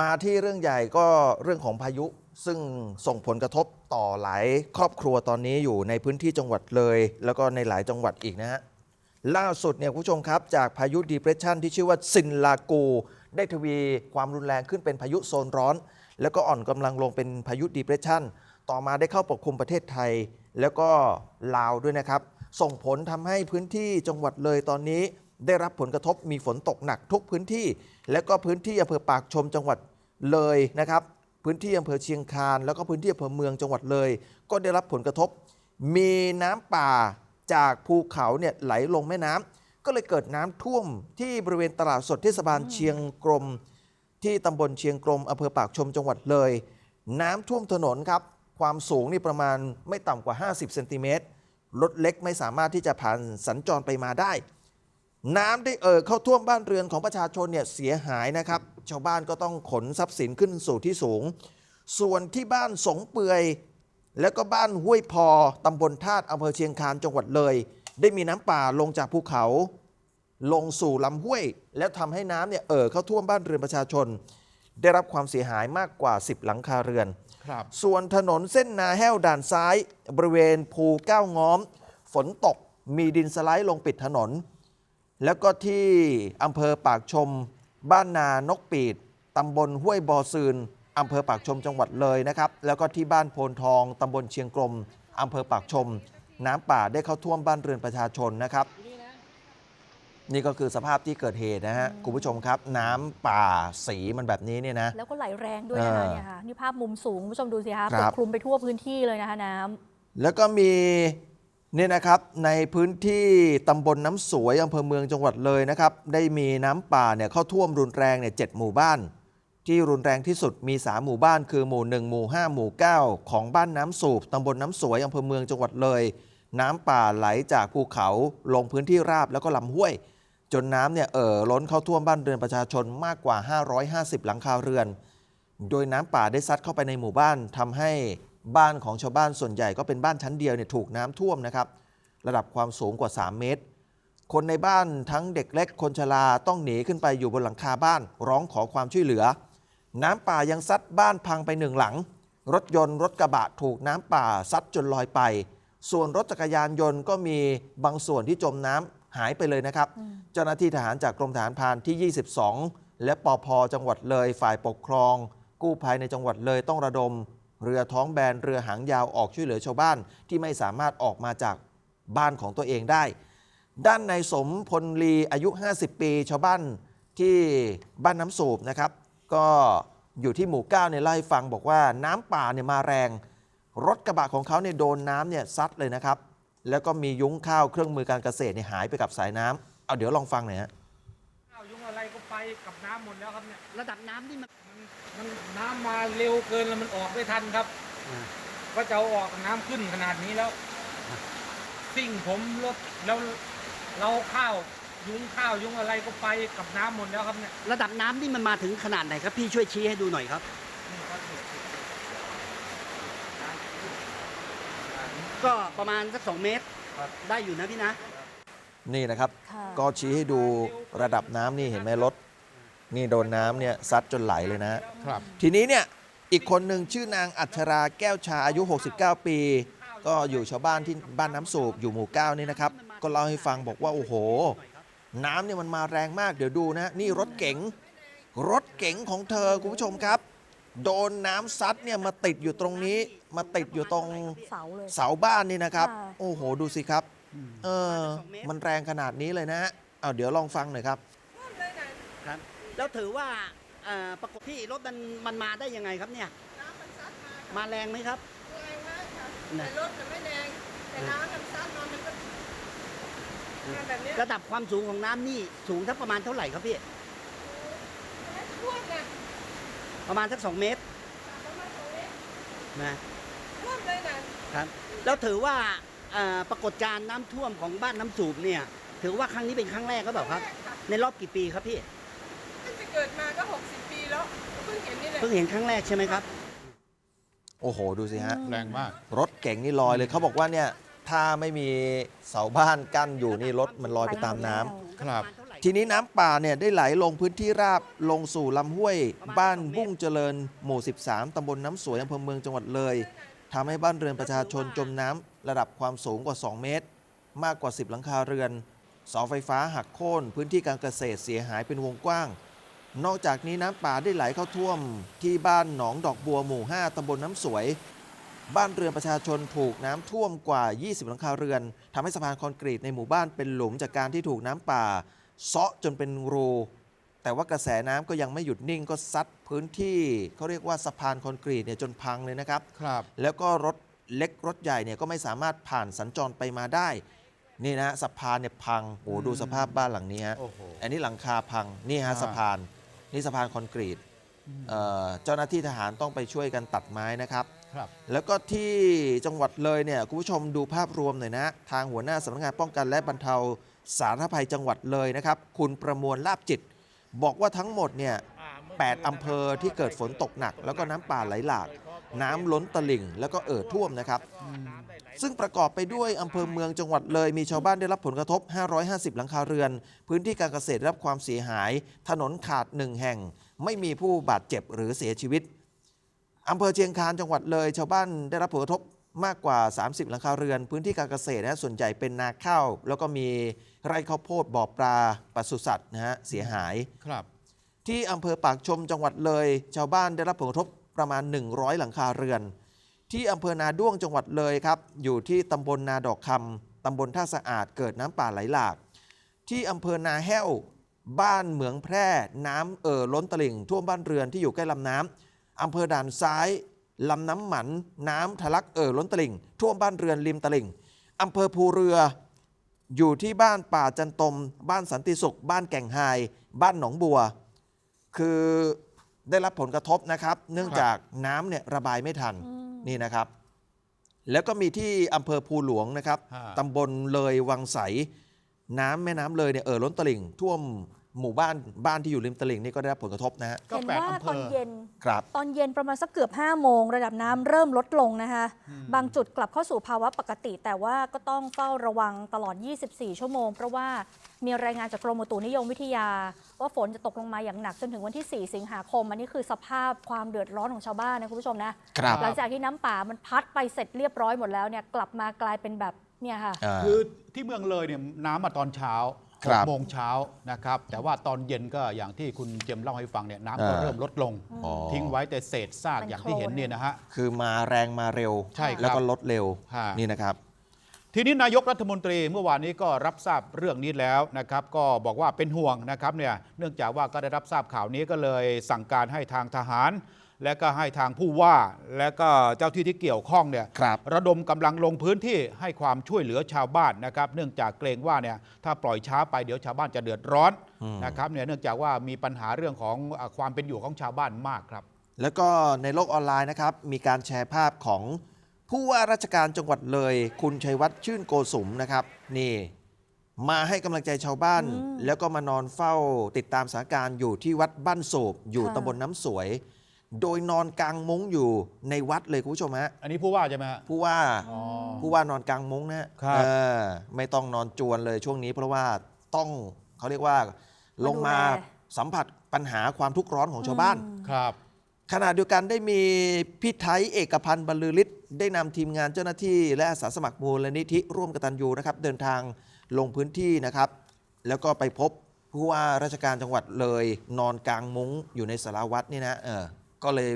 มาที่เรื่องใหญ่ก็เรื่องของพายุ ซึ่งส่งผลกระทบต่อหลายครอบครัวตอนนี้อยู่ในพื้นที่จังหวัดเลย แล้วก็ในหลายจังหวัดอีกนะฮะล่าสุดเนี่ยคุณผู้ชมครับจากพายุดีเพรสชันที่ชื่อว่าซินลากู ได้ทวีความรุนแรงขึ้นเป็นพายุโซนร้อน แล้วก็อ่อนกำลังลงเป็นพายุดีเพรสชันต่อมาได้เข้าปกคลุมประเทศไทย แล้วก็ลาวด้วยนะครับ ส่งผลทำให้พื้นที่จังหวัดเลยตอนนี้ได้รับผลกระทบมีฝนตกหนักทุกพื้นที่ และก็พื้นที่อำเภอปากชมจังหวัด เลยนะครับพื้นที่อำเภอเชียงคานแล้วก็พื้นที่อำเภอเมืองจังหวัดเลย ก็ได้รับผลกระทบ มีน้ำป่าจากภูเขาเนี่ยไหลลงแม่น้ำก็เลยเกิดน้ำท่วมที่บริเวณตลาดสดเทศบาลเชียงกรม ที่ตำบลเชียงกรมอำเภอปากชมจังหวัดเลย น้ำท่วมถนนครับความสูงนี่ประมาณไม่ต่ำกว่า 50เซนติเมตรรถเล็กไม่สามารถที่จะผ่านสัญจรไปมาได้ น้ำได้เอ่อเข้าท่วมบ้านเรือนของประชาชนเนี่ยเสียหายนะครับ ชาวบ้านก็ต้องขนทรัพย์สินขึ้นสู่ที่สูง ส่วนที่บ้านสงเปือย แล้วก็บ้านห้วยพอตำบลธาตุอำเภอเชียงคานจังหวัดเลย ได้มีน้ำป่าลงจากภูเขา ลงสู่ลำห้วย แล้วทำให้น้ำเนี่ยเอ่อเข้าท่วมบ้านเรือนประชาชน ได้รับความเสียหายมากกว่า 10 หลังคาเรือน ครับ ส่วนถนนเส้นนาแห้วด่านซ้าย บริเวณภูเก้าง้อม ฝนตกมีดินสไลด์ลงปิดถนน แล้วก็ที่อำเภอปากชม บ้านนานกปีดตำบลห้วยบอซืนอำเภอปากชมจังหวัดเลยนะครับ แล้วก็ที่บ้านโพนทองตำบลเชียงกลมอำเภอปากชม น้ำป่าได้เข้าท่วมบ้านเรือนประชาชนนะครับ นี่ก็คือสภาพที่เกิดเหตุนะฮะคุณผู้ชมครับ น้ำป่าสีมันแบบนี้เนี่ยนะ แล้วก็ไหลแรงด้วยนะคะเออเนี่ยค่ะนี่ภาพมุมสูงคุณผู้ชมดูสิคะคปรักบคลุมไปทั่วพื้นที่เลยนะคะน้ำแล้วก็มีเนี่ยนะครับในพื้นที่ตำบลน้ำสวยอำเภอเมืองจังหวัดเลยนะครับได้มีน้ำป่าเนี่ยเข้าท่วมรุนแรงเนี่ยเจ็ดหมู่บ้าน ที่รุนแรงที่สุดมี 3 หมู่บ้านคือหมู่ 1 หมู่ 5 หมู่ 9 ของบ้านน้ำสูบตำบลน้ำสวยอำเภอเมืองจังหวัดเลย น้ำป่าไหลจากภูเขาลงพื้นที่ราบแล้วก็ลำห้วย จนน้ำเนี่ยเอ่อล้นเข้าท่วมบ้านเรือนประชาชนมากกว่า 550 หลังคาเรือน โดยน้ำป่าได้ซัดเข้าไปในหมู่บ้านทำให้ บ้านของชาวบ้านส่วนใหญ่ก็เป็นบ้านชั้นเดียวเนี่ยถูกน้ำท่วมนะครับ ระดับความสูงกว่า 3 เมตร คนในบ้านทั้งเด็กเล็กคนชราต้องหนีขึ้นไปอยู่บนหลังคาบ้านร้องขอความช่วยเหลือ น้ำป่ายังซัดบ้านพังไปหนึ่งหลัง รถยนต์รถกระบะถูกน้ำป่าซัดจนลอยไป ส่วนรถจักรยานยนต์ก็มีบางส่วนที่จมน้ำหายไปเลยนะครับ เจ้าหน้าที่ทหารจากกรมทหารพรานที่ 22 และปอพจังหวัดเลยฝ่ายปกครอง กู้ภัยในจังหวัดเลยต้องระดม เรือท้องแบนเรือหางยาวออกช่วยเหลือชาวบ้านที่ไม่สามารถออกมาจากบ้านของตัวเองได้ ด้านในสมพลลีอายุ 50 ปีชาวบ้านที่บ้านน้ำสูบนะครับ ก็อยู่ที่หมู่เก้าเนี่ยเล่าให้ฟังบอกว่าน้ำป่าเนี่ยมาแรง รถกระบะของเขาเนี่ยโดนน้ำเนี่ยซัดเลยนะครับ แล้วก็มียุ้งข้าวเครื่องมือการเกษตรเนี่ยหายไปกับสายน้ำเอาเดี๋ยวลองฟังหน่อยฮะข้าวยุงอะไรก็ไปกับน้ำหมดแล้วครับเนี่ยระดับน้ำนี่มัน มันมันน้ำมาเร็วเกินแล้วมันออกไม่ทันครับอ่าก็จะเอาออกน้ำขึ้นขนาดนี้แล้วสิ่งผมรถแล้วเราข้าวยุงข้าวยุงอะไรก็ไปกับน้ำหมดแล้วครับเนี่ยระดับน้ำนี่มันมาถึงขนาดไหนครับพี่ช่วยชี้ให้ดูหน่อยครับ นี่ครับเนี่ยก็ประมาณสักสองเมตรได้อยู่นะพี่นะ นี่นะครับ ค่ะ ก็ชี้ให้ดูระดับน้ำนี่เห็นไหมรถ นี่โดนน้ำเนี่ยซัดจนไหลเลยนะครับ ทีนี้เนี่ยอีกคนหนึ่งชื่อนางอัชราแก้วชาอายุ 69 ปี ก็อยู่ชาวบ้านที่บ้านน้ำสูบอยู่หมู่เก้านี่นะครับ ก็เล่าให้ฟังบอกว่าโอ้โห น้ำเนี่ยมันมาแรงมากเดี๋ยวดูนะ นี่รถเก๋งรถเก๋งของเธอคุณผู้ชมครับ โดนน้ำซัดเนี่ยมาติดอยู่ตรงนี้ มาติดอยู่ตรงเสาเลย เสาบ้านนี่นะครับ ค่ะ โอ้โหดูสิครับเออมันแรงขนาดนี้เลยนะฮะเอาเดี๋ยวลองฟังหน่อยครับ ครับ แล้วถือว่าเอ่อประกบที่รถมันมันมาได้ยังไงครับเนี่ย น้ำมันซัดมามาแรงไหมครับแรงมากค่ะน่ะแต่รถมันไม่แรงแต่น้ำมันซัดมามันก็มาแบบเนี้ยระดับความสูงของน้ำนี่สูงทักประมาณเท่าไหร่ครับพี่ไม่ท่วมนะประมาณสักสองเมตรประมาณตรงนี้นะท่วมเลยนะครับ แล้วถือว่าเอ่อปรากฏการณ์น้ำท่วมของบ้านน้ำสูบเนี่ย ถือว่าครั้งนี้เป็นครั้งแรกก็เปล่าครับแกค่ะในรอบกี่ปีครับพี่ตั้งแต่ เกิดมาก็ 60 ปีแล้วเพิ่งเห็นนี่แหละ เพิ่งเห็นครั้งแรกใช่ไหมครับ โอ้โห ดูสิฮะ แรงมาก รถเก่งนี่ลอยเลยเขาบอกว่าเนี่ย ถ้าไม่มีเสาบ้านกั้นอยู่นี่รถมันลอยไปตามน้ำ ครับปะมาณเท่าไหร่ทีนี้น้ำป่าเนี่ยได้ไหลลงพื้นที่ราบลงสู่ลำห้วย บ้านบุ้งเจริญ หมู่ 13 ตำบลน้ำสวยอำเภอเมืองจังหวัดเลยทำให้บ้านเรือนประชาชนจมน้ำระดับความสูงกว่า 2 เมตร มากกว่า 10 หลังคาเรือน เสาไฟฟ้าหักโค่นพื้นที่การเกษตรเสียหายเป็นวงกว้าง นอกจากนี้น้ำป่าได้ไหลเข้าท่วม ที่บ้านหนองดอกบัวหมู่ 5 ตำบลน้ำสวย บ้านเรือนประชาชนถูกน้ำท่วมกว่า 20 หลังคาเรือนทำให้สะพานคอนกรีตในหมู่บ้านเป็นหลุมจากการที่ถูกน้ำป่าเซาะจนเป็นรูแต่ว่ากระแสน้ำก็ยังไม่หยุดนิ่งก็ซัดพื้นที่เขาเรียกว่าสะพานคอนกรีตเนี่ยจนพังเลยนะครับ ครับ แล้วก็รถเล็กรถใหญ่เนี่ยก็ไม่สามารถผ่านสัญจรไปมาได้ นี่นะสะพานเนี่ยพังโอ้โหดูสภาพบ้านหลังนี้ฮะโอ้โห อันนี้หลังคาพังนี่ฮะอ่า สะพาน นี่สะพานคอนกรีตเอ่อเจ้าหน้าที่ทหารต้องไปช่วยกันตัดไม้นะครับ ครับ แล้วก็ที่จังหวัดเลยเนี่ยคุณผู้ชมดูภาพรวมหน่อยนะ ทางหัวหน้าสำนักงานป้องกันและบรรเทาสาธารณภัยจังหวัดเลยนะครับ คุณประมวลลาบจิต บอกว่าทั้งหมดเนี่ย8อำเภอที่เกิดฝนตกหนัก แล้วก็น้ำป่าไหลหลาก น้ำล้นตลิ่งแล้วก็เอ่อท่วมนะครับ ซึ่งประกอบไปด้วยอำเภอเมืองจังหวัดเลย มีชาวบ้านได้รับผลกระทบ 550 หลังคาเรือน พื้นที่การเกษตรได้รับความเสียหาย ถนนขาดหนึ่งแห่ง ไม่มีผู้บาดเจ็บหรือเสียชีวิตอำเภอเชียงคานจังหวัดเลย ชาวบ้านได้รับผลกระทบมากกว่า 30 หลังคาเรือน พื้นที่การเกษตรนะส่วนใหญ่เป็นนาข้าวแล้วก็มีไร่ข้าวโพดบ่อปลาปศุสัตว์นะฮะเสียหายครับ ที่อำเภอปากชมจังหวัดเลย ชาวบ้านได้รับผลกระทบ ประมาณ 100 หลังคาเรือน ที่อำเภอนาด้วงจังหวัดเลยครับ อยู่ที่ตำบลนาดอกคำตำบลท่าสะอาดเกิดน้ำป่าไหลหลาก ที่อำเภอนาแห้ว บ้านเหมืองแพร่น้ำเอ่อล้นตลิ่งท่วมบ้านเรือนที่อยู่ใกล้ลำน้ำอำเภอด่านซ้ายลำน้ำหมัน น้ำทะลักเอ่อล้นตลิ่ง ท่วมบ้านเรือนริมตลิ่งอำเภอภูเรืออยู่ที่บ้านป่าจันตม บ้านสันติสุข บ้านแก่งไฮบ้านหนองบัว คือ ได้รับผลกระทบนะครับ เนื่องจากน้ำเนี่ยระบายไม่ทันอืมนี่นะครับ แล้วก็มีที่อำเภอภูหลวงนะครับฮะ ตำบลเลยวังใส น้ำแม่น้ำเลยเนี่ยเอ่อล้นตลิ่งท่วม หมู่บ้านบ้านที่อยู่ริมตลิ่งนี่ก็ได้รับผลกระทบนะฮะก็เห็นแปดว่าอำเภตอนอ เย็น ครับ ตอนเย็นประมาณสักเกือบ 5 โมง ระดับน้ำเริ่มลดลงนะคะบางจุดกลับเข้าสู่ภาวะปกติ แต่ว่าก็ต้องเฝ้าระวังตลอด 24 ชั่วโมง เพราะว่ามีรายงานจากกรมอุตุนิยมวิทยา ว่าฝนจะตกลงมาอย่างหนักจนถึงวันที่ 4 สิงหาคม อันนี้คือสภาพความเดือดร้อนของชาวบ้านนะคุณผู้ชมนะครับ หลังจากที่น้ำป่ามันพัดไปเสร็จเรียบร้อยหมดแล้วเนี่ยกลับมากลายเป็นแบบเนี่ยค่ะ อ่า คือที่เมืองเลยเนี่ยน้ำมาตอนเช้าค หรักบโมงเช้านะครับ แต่ว่าตอนเย็นก็อย่างที่คุณเจมส์เล่าให้ฟังเนี่ยน้ำก็อ่าเริ่มลดลง อ๋อ ทิ้งไว้แต่เศษซากเป็นอย่างที่เห็นโคลนเนี่ยนะฮะ คือมาแรงมาเร็ว ใช่ครับแล้วก็ลดเร็วฮะ นี่นะครับ ทีนี้นายกรัฐมนตรีเมื่อวานนี้ก็รับทราบเรื่องนี้แล้วนะครับ ก็บอกว่าเป็นห่วงนะครับเนี่ยเนื่องจากว่าก็ได้รับทราบข่าวนี้ก็เลยสั่งการให้ทางทหาร และก็ให้ทางผู้ว่า และก็เจ้าที่ที่เกี่ยวข้องเนี่ยครับระดมกำลังลงพื้นที่ให้ความช่วยเหลือชาวบ้านนะครับ เนื่องจากเกรงว่าเนี่ยถ้าปล่อยช้าไปเดี๋ยวชาวบ้านจะเดือดร้อนอืม นะครับเนี่ยเนื่องจากว่ามีปัญหาเรื่องของอ่าความเป็นอยู่ของชาวบ้านมากครับ แล้วก็ในโลกออนไลน์นะครับ มีการแชร์ภาพของผู้ว่าราชการจังหวัดเลย คุณชัยวัฒน์ชื่นโกสุมนะครับ นี่ มาให้กำลังใจชาวบ้านอืมแล้วก็มานอนเฝ้าติดตามสถานการณ์อยู่ที่วัดบ้านโศบอยู่ค่ะ ตำบลน้ำสวย โดยนอนกลางมุ้งอยู่ในวัดเลยคุณผู้ชมฮะอันนี้ผู้ว่าใช่ไหมฮะผู้ว่าอ๋อ ผู้ว่านอนกลางมุ้งนะฮะครับ เออไม่ต้องนอนจวนเลยช่วงนี้เพราะว่าต้องเขาเรียกว่าลงมามาดูแล สัมผัสปัญหาความทุกข์ร้อนของชาวบ้านอืมครับ ขณะเดียวกันได้มีพี่ไทยเอกพันธ์บรรลือฤทธิ์ได้นำทีมงานเจ้าหน้าที่และอาสาสมัครมูลนิธิร่วมกตัญญูนะครับ เดินทางลงพื้นที่นะครับ แล้วก็ไปพบผู้ว่าราชการจังหวัดเลย นอนกลางมุ้งอยู่ในสาราวัดนี่นะเออ ก็เลย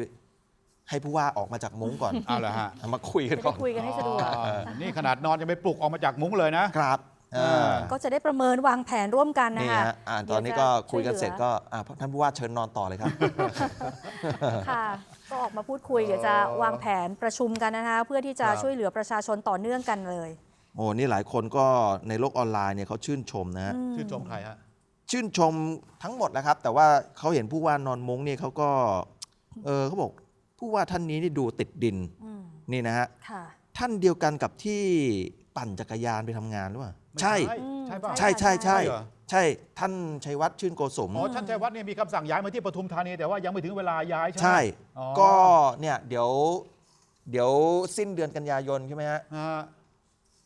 ให้ผู้ว่าออกมาจากมุ้งก่อนเอาละฮะ เอามาคุยกันจะก่ได้อนคุยกันให้สะดวกอ๋อนี่ขนาดนอนจะไปปลุกออกมาจากมุ้งเลยนะ ครับเออก็จะได้ประเมินวางแผนร่วมกันนะนี่คะฮะอ่าตอนนี้ก็คุยกันเสร็จก็อ่าท่านผู้ว่าเชิญนอนต่อเลยครับ ค่ะ ก็ออกมาพูดคุยเดี๋ยวจะวางแผนประชุมกันนะคะเพื่อที่จะครับ ช่วยเหลือประชาชนต่อเนื่องกันเลยโอ้นี่หลายคนก็ในโลกออนไลน์เนี่ยเขาชื่นชมนะฮะอืมชื่นชมใครฮะ ชื่นชมทั้งหมดนะครับ แต่ว่าเขาเห็นผู้ว่านอนมุ้งเนี่ยเขาก็ เออเขาบอกผู้ว่าท่านนี้นี่ดูติดดินอืมนี่นะฮะค่ะท่านเดียวกันกับที่ปั่นจักรยานไปทำงานหรือเปล่าไม่ใช่ใช่ป่ะใช่ ใช่ใช่ใช่เหรอใช่ท่านชัยวัฒน์ชื่นโกสมอ๋อท่านชัยวัฒน์เนี่ยมีคำสั่งย้ายมาที่ปทุมธานีแต่ว่ายังไม่ถึงเวลาย้ายใช่ไหมใช่อ๋อก็เนี่ยเดี๋ยวเดี๋ยวสิ้นเดือนกันยายนใช่ไหมฮะฮะ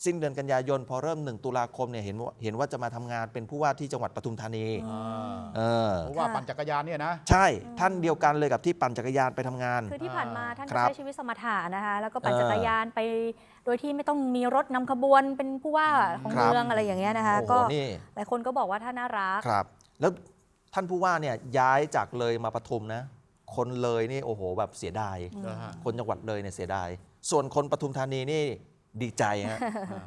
สิ้นเดือนกันยายน พอเริ่ม 1 ตุลาคมเนี่ยเห็นว่าเห็นว่าจะมาทำงานเป็นผู้ว่าที่จังหวัดปทุมธานีอ่าเออเพราะว่าค่ะปั่นจักรยานเนี่ยนะ ใช่ท่านเดียวกันเลยกับที่ปั่นจักรยานไปทำงาน คือที่ผ่านมาท่านคก็รับใช้ชีวิตสมถะนะคะ แล้วก็ปั่นเออจักรยานไป โดยที่ไม่ต้องมีรถนำขบวนเป็นผู้ว่าของครับ เมืองอะไรอย่างเงี้ยนะคะ โอ้โหก็นี่หลายคนก็บอกว่าท่านน่ารัก ครับ แล้วท่านผู้ว่าเนี่ยย้ายจากเลยมาปทุมนะ คนเลยนี่โอ้โหแบบเสียดายเหรอฮะคนจังหวัดเลยเนี่ยเสียดาย ส่วนคนปทุมธานีนี่ ดีใจฮะ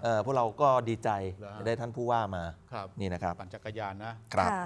เออพวกเราก็ดีใจเหรอฮะจะได้ท่านผู้ว่ามาครับนี่นะครับปั่นจักรยานนะครับ ค่ะ